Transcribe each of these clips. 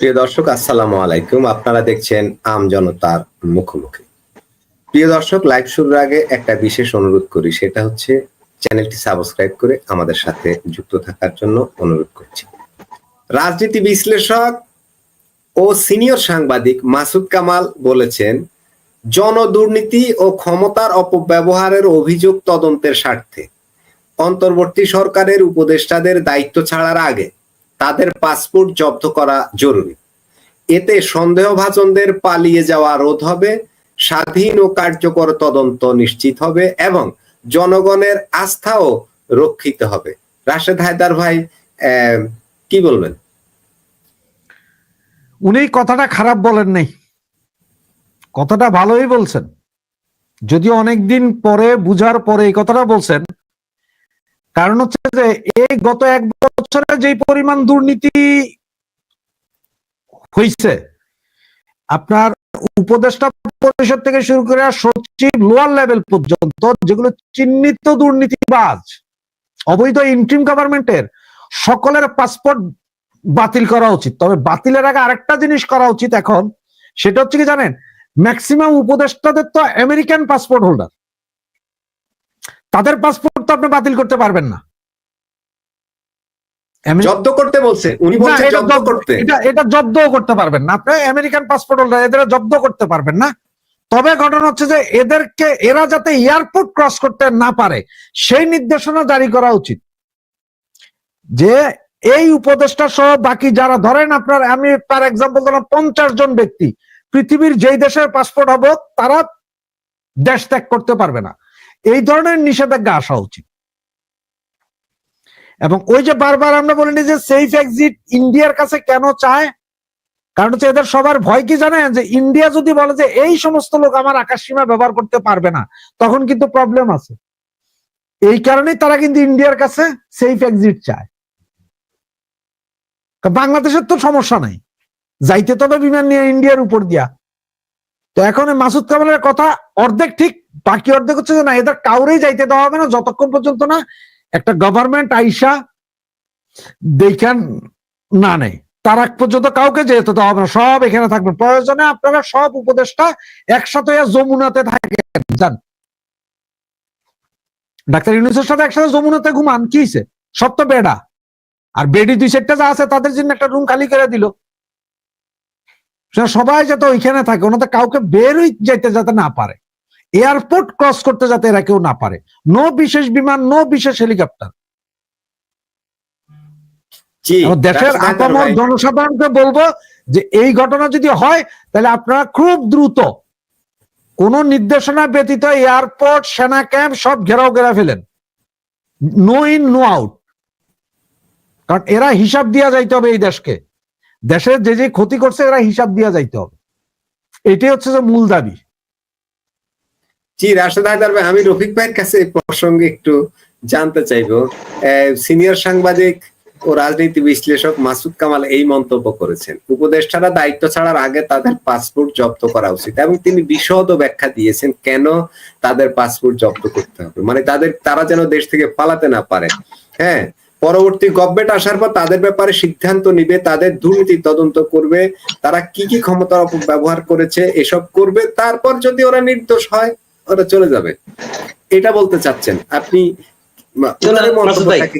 প্রিয় দর্শক, আসসালামু আলাইকুম। আপনারা দেখছেন আম জনতার মুখোমুখি। প্রিয় দর্শক, লাইভ শুরুর আগে একটা বিশেষ অনুরোধ করি। সেটা হচ্ছে চ্যানেলটি সাবস্ক্রাইব করে আমাদের সাথে যুক্ত থাকার জন্য অনুরোধ করছি। রাজনীতি বিশ্লেষক ও সিনিয়র সাংবাদিক মাসুদ কামাল বলেছেন, জনদুর্নীতি ও ক্ষমতার অপব্যবহারের অভিযোগ তদন্তের স্বার্থে। অন্তর্বর্তী সরকারের উপদেষ্টাদের দায়িত্ব ছাড়ার আগে তাদের পাসপোর্ট জব্দ করা জরুরি। এতে সন্দেহভাজনদের পালিয়ে যাওয়া রোধ হবে, স্বাধীন ও কার্যকর তদন্ত নিশ্চিত হবে এবং জনগণের আস্থাও রক্ষিত হবে। রাশেদ হায়দার ভাই কি বলবেন? উনি কথাটা খারাপ বলেন নাই। কথাটা ভালোই বলছেন। যদিও অনেকদিন পরে বুঝার পরে এই কথাটা বলছেন, কারণ হচ্ছে যে এই গত এক বছরে যে পরিমাণ দুর্নীতি হয়েছে আপনার উপদেষ্টা পরিষদ থেকে শুরু করে সচিব লোয়ার লেভেল পর্যন্ত যেগুলো চিহ্নিত দুর্নীতিবাজ, অবৈধ ইন্ট্রিম গভর্নমেন্টের, সকলের পাসপোর্ট বাতিল করা উচিত। তবে বাতিলের আগে আরেকটা জিনিস করা উচিত এখন, সেটা হচ্ছে কি জানেন, ম্যাক্সিমাম উপদেষ্টাদের তো আমেরিকান পাসপোর্ট হোল্ডার। তাদের পাসপোর্ট তো আপনি বাতিল করতে পারবেন না। জব্দ করতে বলছে উনি বলছে জব্দ জব্দ- করতে। এটা এটা জব্দও করতে পারবেন না। আপনি আমেরিকান পাসপোর্ট হোল্ডার এদের জব্দ করতে পারবেন না। তবে ঘটনা হচ্ছে যে এদেরকে এরা যাতে এয়ারপোর্ট ক্রস করতে না পারে সেই নির্দেশনা জারি করা উচিত। যে এই উপদেষ্টা সহ বাকি যারা ধরেন আপনার আমি তার এক্সাম্পল দিলাম পঞ্চাশ জন ব্যক্তি পৃথিবীর যেই দেশের পাসপোর্ট হবে তারা দেশ ত্যাগ করতে পারবে না। এই ধরনের নিষেধাজ্ঞা আসা উচিত। এবং ওই যে বারবার আমরা বলিনি যে সেফ এক্সিট ইন্ডিয়ার কাছে কেন চায়? কারণ হচ্ছে এদের সবার ভয় কি জানেন? যে ইন্ডিয়া যদি বলে যে এই সমস্ত লোক আমার আকাশ সীমা ব্যবহার করতে পারবে না, তখন কিন্তু প্রবলেম আছে। এই কারণেই তারা কিন্তু ইন্ডিয়ার কাছে সেফ এক্সিট চায়। বাংলাদেশের তো সমস্যা নাই। যাইতে তবে বিমান নিয়ে ইন্ডিয়ার উপর দিয়া। তো এখন মাসুদ কামালের কথা অর্ধেক ঠিক, বাকি অর্ধেক হচ্ছে যে না, এদের কাউরেই যাইতে দেওয়া হবে না, যতক্ষণ পর্যন্ত না একটা গভর্নমেন্ট আইসা দেখান না নেই। তার আগ পর্যন্ত কাউকে যেতে দেওয়া হবে সব এখানে থাকবেন প্রয়োজনে আপনারা সব উপদেষ্টা একসাথে যমুনাতে থাকেন। যান ডাক্তার ইউনুসের সাথে একসাথে যমুনাতে ঘুমান। কি? সব তো বেডা। আর বেডি দুই সেটটা যা আছে তাদের জন্য একটা রুম খালি করে দিল। সবাই যাতে ওইখানে থাকে। ওনাদের কাউকে বেরই যেতে যাতে না পারে। এয়ারপোর্ট ক্রস করতে যাতে এরা কেউ না পারে। নো বিশেষ বিমান নো বিশেষ হেলিকপ্টার। দেশের আপামর জনসাধারণকে বলব যে এই ঘটনা যদি হয় তাহলে আপনারা খুব দ্রুত কোন নির্দেশনা ব্যতীত এয়ারপোর্ট সেনা ক্যাম্প সব ঘেরাও ঘেরা ফেলেন। No in no out. কারণ এরা হিসাব দিয়া যাইতে হবে এই দেশকে। দেশের যে যে ক্ষতি করছে এরা হিসাব দিয়া যাইতে হবে। এটাই হচ্ছে যে মূল দাবি। জি, রাশেদ হায়দার ভাই, আমি রফিক ভাইয়ের কাছে প্রসঙ্গে একটু জানতে চাইব। সিনিয়র সাংবাদিক ও রাজনীতি বিশ্লেষক মাসুদ কামাল এই মন্তব্য করেছেন। উপদেষ্টারা দায়িত্ব ছাড়ার আগে তাদের পাসপোর্ট জব্দ করা উচিত এবং তিনি বিশদ ব্যাখ্যা দিয়েছেন কেন তাদের পাসপোর্ট জব্দ করতে হবে। মানে তাদের, তারা যেন দেশ থেকে পালাতে না পারে। হ্যাঁ পরবর্তী গভর্নমেন্ট আসার পর তাদের ব্যাপারে সিদ্ধান্ত নিবে, তাদের দুর্নীতি তদন্ত করবে, তারা কি কি ক্ষমতার অপব্যবহার করেছে, এসব করবে, তারপর যদি ওরা নির্দোষ হয় ওরা চলে যাবে। এটা বলতে চাচ্ছেন। আপনি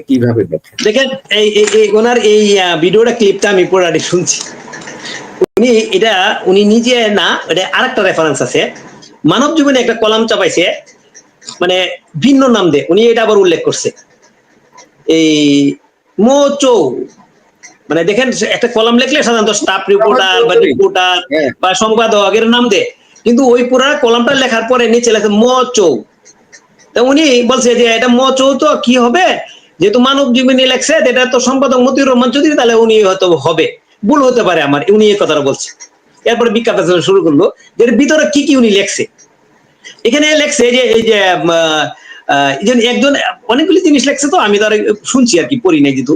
কীভাবে দেখেন? এই ওনার এই ভিডিওটা ক্লিপটা আমি পুরাটি শুনছি। উনি এটা উনি নিজে না এটা আরেকটা রেফারেন্স আছে। মানব জীবনে একটা কলাম চাপাইছে মানে ভিন্ন নাম দিয়ে। উনি এটা আবার উল্লেখ করছে। এই মোচৌ মানে দেখেন একটা কলাম লিখলে সাধারণত স্টাফ রিপোর্টার বা রিপোর্টার হ্যাঁ। বা সম্পাদক এর নাম দে কিন্তু ওই পুরা কলামটা লেখার পরে নিচে লেখে ম চৌ। তা উনি বলছে যে, এটা ম চৌ তো, কি হবে? যেহেতু মানব জীবনী লেখছে এটা তো সম্পাদক মতিউর রহমান চৌধুরী, তাহলে উনি হয়তো হবে। ভুল হতে পারে আমার, উনি এই কথাটা বলছে। এরপরে বিখ্যাত শুরু করল যে ভিতরে কি কি উনি লেখছে? এখানে লেখছে যে, এই যে একজন, অনেকগুলি জিনিস লেখছে তো, আমি তার শুনছি আর কি, পড়ি নাই যেহেতু।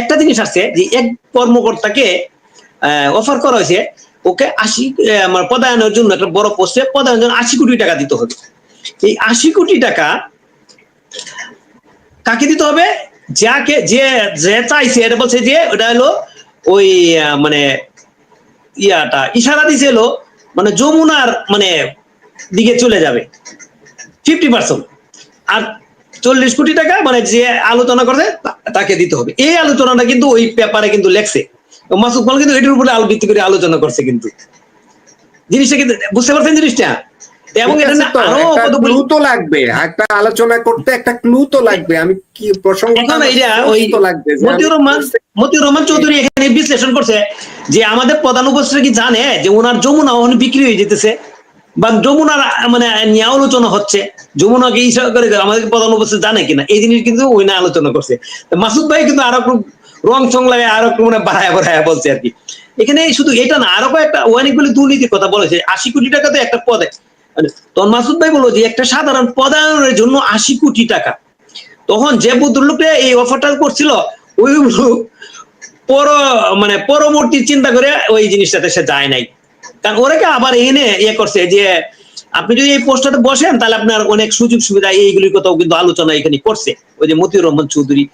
একটা জিনিস আসছে যে, এক কর্মকর্তাকে অফার করা হয়েছে ওকে আশি আমার পদায়নের জন্য একটা বড় পোস্টে পদায়নের জন্য আশি কোটি টাকা দিতে হবে। এই আশি কোটি টাকা কাকে দিতে হবে? যাকে, যে যে চাইছে, এটা বলছে যে, ওটা হলো ওই মানে ইয়াটা, ইশারা দিছিল মানে যমুনার মানে দিকে চলে যাবে। ফিফটি পার্সেন্ট আর চল্লিশ কোটি টাকা মানে যে আলোচনা করছে তাকে দিতে হবে। এই আলোচনাটা কিন্তু ওই পেপারে কিন্তু লেখছে। মাসুদ মাল কিন্তু এটির উপরে ভিত্তি করে আলোচনা করছে কিন্তু। জিনিসটা কিন্তু বুঝতে পারছেন জিনিসটা? এবং ক্লু তো লাগবে। একটা আলোচনা করতে একটা ক্লু তো লাগবে। আমি কি প্রসঙ্গ ওই তো লাগবে যে মতিউর রহমান মতিউর রহমান চৌধুরী এখানে বিশ্লেষণ করছে যে আমাদের প্রধান উপস্থিত কি জানে যে ওনার যমুনা ওখানে বিক্রি হয়ে যেতেছে? বা যমুনার মানে নিয়ে আলোচনা হচ্ছে। যমুনাকে ইশারা করে আমাদের প্রধান উপস্থিত জানে কিনা? এই জিনিস কিন্তু ওই না আলোচনা করছে। মাসুদ ভাই কিন্তু আরও রং লাগে আরও মানে বাড়ায় বাড়ায় বলছে আর কি। এখানে শুধু এটা না, আরও একটা অনেকগুলি দুর্নীতির কথা বলেছে। আশি কোটি টাকা তো একটা পদে। মানে তখন মাসুদ ভাই বলল যে, একটা সাধারণ পদায়নের জন্য আশি কোটি টাকা। তখন যে ভদ্রলোকটা এই অফারটা করছিল, ওই পর মানে পরবর্তী চিন্তা করে ওই জিনিসটাতে সে যায় নাই। কারণ ওরাকে আবার এনে ইয়ে করছে যে, আপনি যদি এই পোস্টটাতে বসেন, তাহলে আপনার অনেক সুযোগ সুবিধা এইগুলির কথাও কিন্তু আলোচনা এখানে করছে। ওই যে মতিউর রহমান চৌধুরী।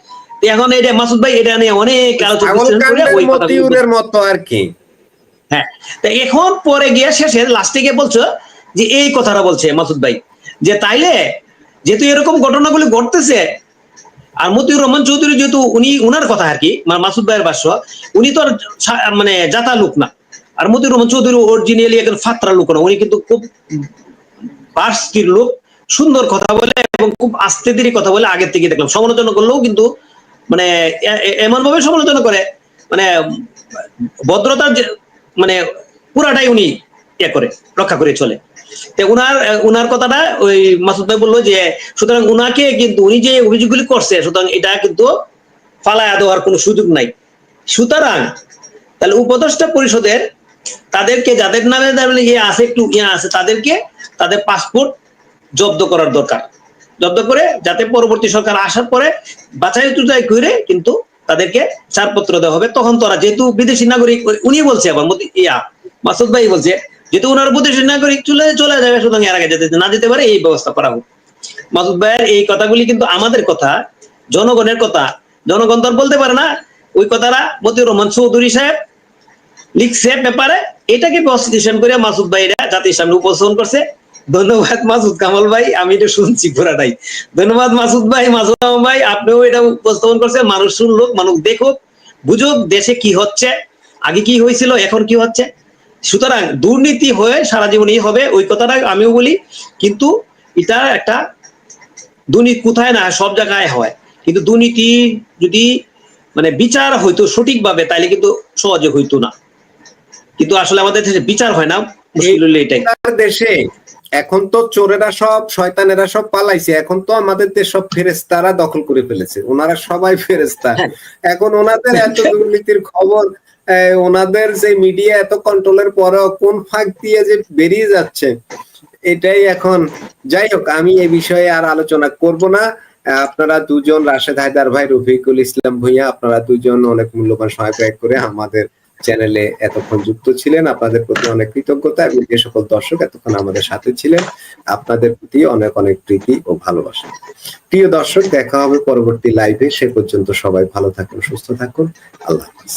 এখন এটা মাসুদ ভাই এটা নিয়ে অনেক আলোচনা মতো আর কি। হ্যাঁ তা এখন পরে গিয়ে শেষে লাস্টে গিয়ে বলছো যে এই কথাটা বলছে মাসুদ ভাই যে তাইলে যেহেতু এরকম ঘটনাগুলি ঘটতেছে আর মতিউর রহমান চৌধুরী যেহেতু উনি উনার কথা আর কি মানে মাসুদ ভাইয়ের ভাষ্য উনি তো আর মানে জাতা লোক না। আর মতিউর রহমান চৌধুরী অরিজিনালি একজন ফাত্রা লোক না উনি কিন্তু খুব বার্ষিক লোক সুন্দর কথা বলে এবং খুব আস্তে ধীরে কথা বলে আগের থেকে দেখলাম। সমালোচনা করলেও কিন্তু মানে এমন ভাবে সমালোচনা করে মানে ভদ্রতার মানে পুরাটাই উনি ইয়ে করে, রক্ষা করে চলে। উনার উনার কথাটা ওই মাসুদ ভাই বলল যে, সুতরাং উনাকে কিন্তু উনি যে অভিযোগগুলি করছে, সুতরাং এটা কিন্তু ফালায়া দেওয়ার কোনো সুযোগ নাই। সুতরাং তাহলে উপদেষ্টা পরিষদের তাদেরকে, যাদের নামে ইয়ে আছে, একটু ইয়ে আছে, তাদেরকে তাদের পাসপোর্ট জব্দ করার দরকার। জব্দ করে যাতে পরবর্তী সরকার আসার পরে বাছাই টুচাই করে কিন্তু তাদেরকে ছাড়পত্র দেওয়া হবে। তখন তোরা যেহেতু বিদেশি নাগরিক উনি বলছে আবার ইয়া, মাসুদ ভাই বলছে, যেহেতু ওনার বিদেশি নাগরিক চলে চলে যাবে, সুতরাং এর আগে যেতে না যেতে পারে, এই ব্যবস্থা করা হোক। মাসুদ ভাইয়ের এই কথাগুলি কিন্তু আমাদের কথা, জনগণের কথা। জনগণ তো বলতে পারে না, ওই কথাটা মতিউর রহমান চৌধুরী সাহেব লিখছে পেপারে এটাকে প্রস্তুতিশন করে মাসুদ ভাইরা জাতির সামনে উপস্থাপন করছে। ধন্যবাদ মাসুদ কামাল ভাই আমি এটা শুনছি পুরাটাই। ধন্যবাদ মাসুদ ভাই মাসুদ ভাই আপনিও এটা উপস্থাপন করছে মানুষ শুনলো মানুষ দেখুক বুঝুক দেশে কি হচ্ছে আগে কি হয়েছিল এখন কি হচ্ছে। সুতরাং দুর্নীতি হয়ে সারা জীবনই হবে ওই কথাটা আমিও বলি। কিন্তু এটা একটা দুর্নীতি কোথায় না সব জায়গায় হয়। কিন্তু দুর্নীতি যদি মানে বিচার হইতো সঠিকভাবে তাইলে কিন্তু সহজে হইতো না। কিন্তু আসলে আমাদের দেশে বিচার হয় না এটাই। দেশে এখন তো চোরেরা সব শয়তানেরা সব পালাইছে। এখন তো আমাদের দেশ সব ফেরেস্তারা দখল করে ফেলেছে। ওনারা সবাই ফেরেস্তা হ্যাঁ। এখন ওনাদের এত দুর্নীতির খবর ওনাদের যে মিডিয়া এত কন্ট্রোলের পরেও কোন ফাঁক দিয়ে যে বেরিয়ে যাচ্ছে এটাই এখন। যাই হোক আমি এই বিষয়ে আর আলোচনা করব না। আপনারা দুজন রাশেদ হায়দার ভাই রফিকুল ইসলাম ভুইয়া আপনারা দুজন অনেক মূল্যবান ব্যয় করে আমাদের চ্যানেলে এতক্ষণ যুক্ত ছিলেন, আপনাদের প্রতি অনেক কৃতজ্ঞতা এবং যে সকল দর্শক এতক্ষণ আমাদের সাথে ছিলেন, আপনাদের প্রতি অনেক অনেক প্রীতি ও ভালোবাসা। প্রিয় দর্শক, দেখা হবে পরবর্তী লাইভে সে পর্যন্ত সবাই ভালো থাকুন, সুস্থ থাকুন। আল্লাহ হাফিজ।